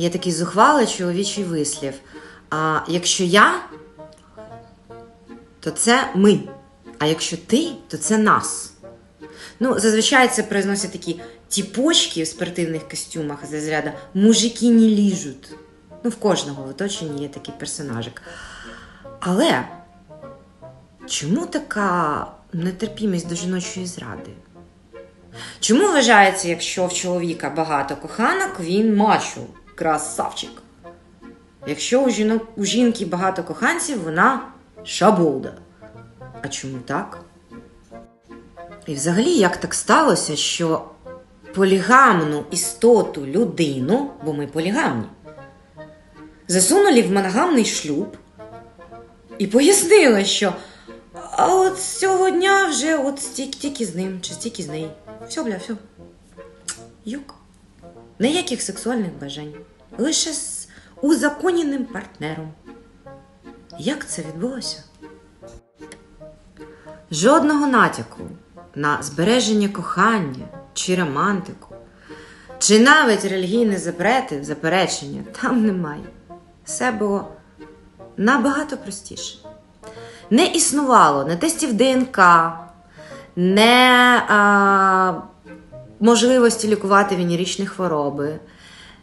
Є такий зухвалий чоловічий вислів. А якщо я, то це ми. А якщо ти, то це нас. Ну, зазвичай це произносять такі тіпочки в спортивних костюмах з розряду мужики не ліжуть. Ну, в кожного в оточенні є такий персонажик. Але чому така нетерпімість до жіночої зради? Чому вважається, якщо в чоловіка багато коханок, він мачо, красавчик? Якщо у, жінок, у жінки багато коханців, вона шаболда. А чому так? І взагалі, як так сталося, що полігамну істоту людину, бо ми полігамні, засунули в моногамний шлюб і пояснили, що а от з цього дня вже от стільки тільки з ним чи стільки з нею. Все, бля, все. Юк. Ніяких сексуальних бажань. Лише з узаконеним партнером. Як це відбулося? Жодного натяку на збереження кохання чи романтику, чи навіть релігійні запрети, заперечення там немає. Все було набагато простіше. Не існувало не тестів ДНК, не а, можливості лікувати венеричні хвороби,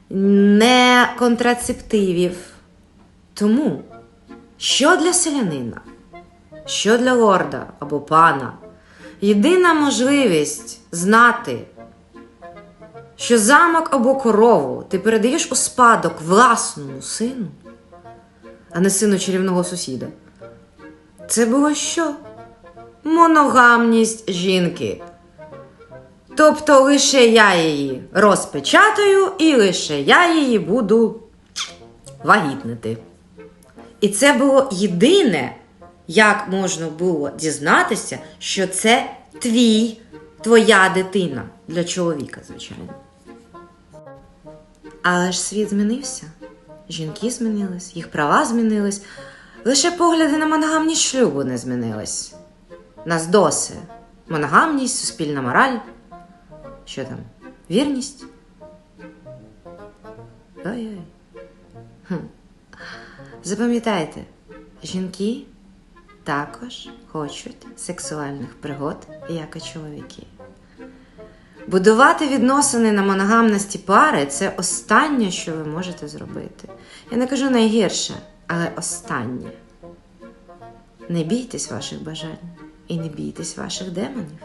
не контрацептивів. Тому, що для селянина, що для лорда або пана, єдина можливість знати, що замок або корову ти передаєш у спадок власному сину, а не сину чарівного сусіда. Це було що? Моногамність жінки. Тобто лише я її розпечатаю і лише я її буду вагітнити. І це було єдине, як можна було дізнатися, що це твій, твоя дитина для чоловіка, звичайно. Але ж світ змінився. Жінки змінились, їх права змінились. Лише погляди на моногамність шлюбу не змінились. Нас доси. Моногамність, суспільна мораль. Що там? Вірність? Ой-ой. Запам'ятайте, жінки також хочуть сексуальних пригод, як і чоловіки. Будувати відносини на моногамності пари це останнє, що ви можете зробити. Я не кажу найгірше, але останнє. Не бійтесь ваших бажань і не бійтесь ваших демонів.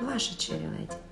Ваша чарі леді.